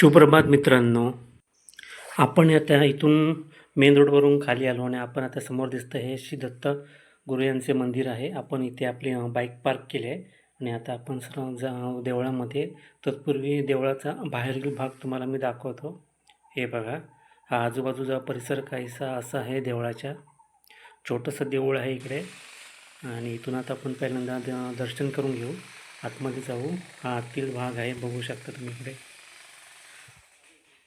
सुप्रभात मित्रांनो. आपण आता इथून मेन रोडवरून खाली आलो आणि आपण आता समोर दिसतं हे श्री दत्त गुरु यांचे मंदिर आहे. आपण इथे आपली बाईक पार्क केली आहे आणि आता आपण सर्व जा देवळामध्ये तत्पूर्वी देवळाचा बाहेरील भाग तुम्हाला मी दाखवतो. हे बघा हा आजूबाजूचा परिसर काहीसा असा आहे देवळाच्या. छोटंसं देऊळ आहे इकडे. आणि इथून आता आपण पहिल्यांदा द- दर्शन करून घेऊ. आतमध्ये जाऊ. हा आतील भाग आहे बघू शकता तुम्ही इकडे.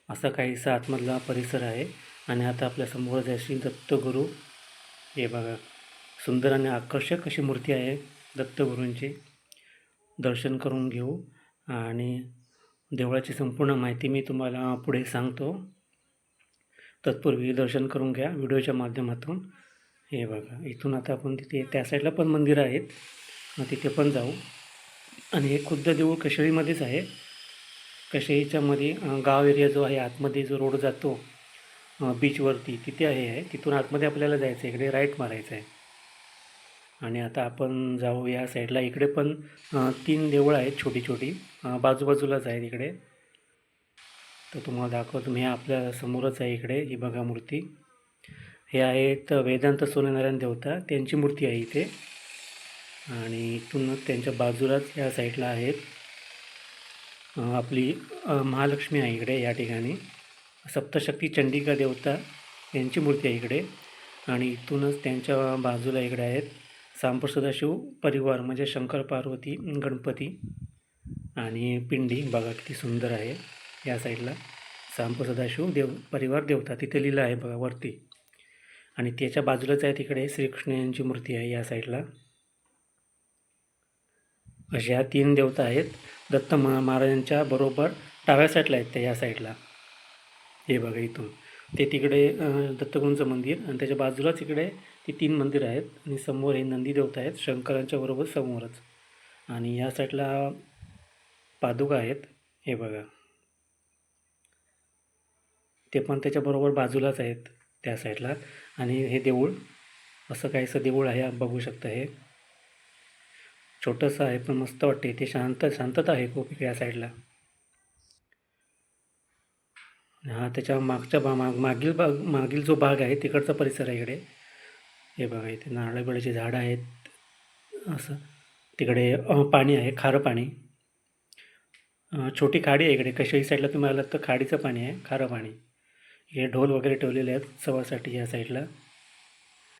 असा काहीसा आतमधला परिसर आहे. आणि आता आपल्यासमोर जशी दत्तगुरू. हे बघा सुंदर आणि आकर्षक अशी मूर्ती आहे दत्तगुरूंची. दर्शन करून घेऊ. आणि देवळाची संपूर्ण माहिती मी तुम्हाला पुढे सांगतो. तत्पूर्वी दर्शन करून घ्या व्हिडिओच्या माध्यमातून. हे बघा इथून आता आपण तिथे त्या साईडला पण मंदिरं आहेत. मग तिथे पण जाऊ. आणि हे खुद्द देऊळ कशेळीमध्येच आहे. कशेळीच्या ह्याच्यामध्ये गाव एरिया जो आहे आतमध्ये जो रोड जातो बीचवरती तिथे आहे आहे तिथून आतमध्ये आपल्याला जायचं आहे इकडे राईट मारायचं आहे आणि आता आपण जाऊ या साईडला इकडे पण तीन देवळं आहेत छोटी छोटी बाजूबाजूलाच आहेत इकडे. तर तुम्हाला दाखवतो मी आपल्या समोरच आहे इकडे ही बघा मूर्ती. हे आहेत वेदांत सोनेनारायण देवता. त्यांची मूर्ती आहे इथे. आणि इथून त्यांच्या बाजूलाच या साईडला आहेत. आपली महालक्ष्मी आहे इकडे या ठिकाणी. सप्तशक्ती चंडिका देवता यांची मूर्ती आहे इकडे. आणि इथूनच त्यांच्या बाजूला इकडे आहेत सांब सदाशिव परिवार म्हणजे शंकर पार्वती गणपती आणि पिंडी. बघा किती सुंदर आहे या साईडला. सांब सदाशिव देव परिवार देवता. तिथे लिहिलं आहे बघा वरती. आणि त्याच्या बाजूलाच आहे तिकडे श्रीकृष्ण यांची मूर्ती आहे या साईडला. अशा तीन देवता आहेत. दत्त महाराजांच्या बरोबर डाव्या साईडला आहेत त्या ह्या साईडला. हे बघा इथून. ते तिकडे दत्तगुरूंचं मंदिर आणि त्याच्या बाजूलाच इकडे ती तीन मंदिरं आहेत आणि समोर हे नंदी देवता आहेत शंकरांच्या बरोबर समोरच. आणि या साईडला पादुका आहेत. हे बघा. ते पण त्याच्याबरोबर बाजूलाच आहेत त्या साईडला. आणि हे देऊळ असं काहीसं देऊळ आहे बघू शकता हे. छोटंसं आहे पण मस्त वाटते. इथे शांत शांतता आहे खूप इकडे या साईडला. हा त्याच्या मागच्या बा माग मागील भाग मागील जो भाग आहे तिकडचा परिसर आहे इकडे. हे बघा इथे नारळबिळाचे झाडं आहेत. असं. तिकडे पाणी आहे खारं पाणी. छोटी खाडी आहे इकडे. कशाही साईडला तुम्ही आलात तर खाडीचं पाणी आहे खारं पाणी. हे ढोल वगैरे ठेवलेले आहेत सवासाठी या साईडला.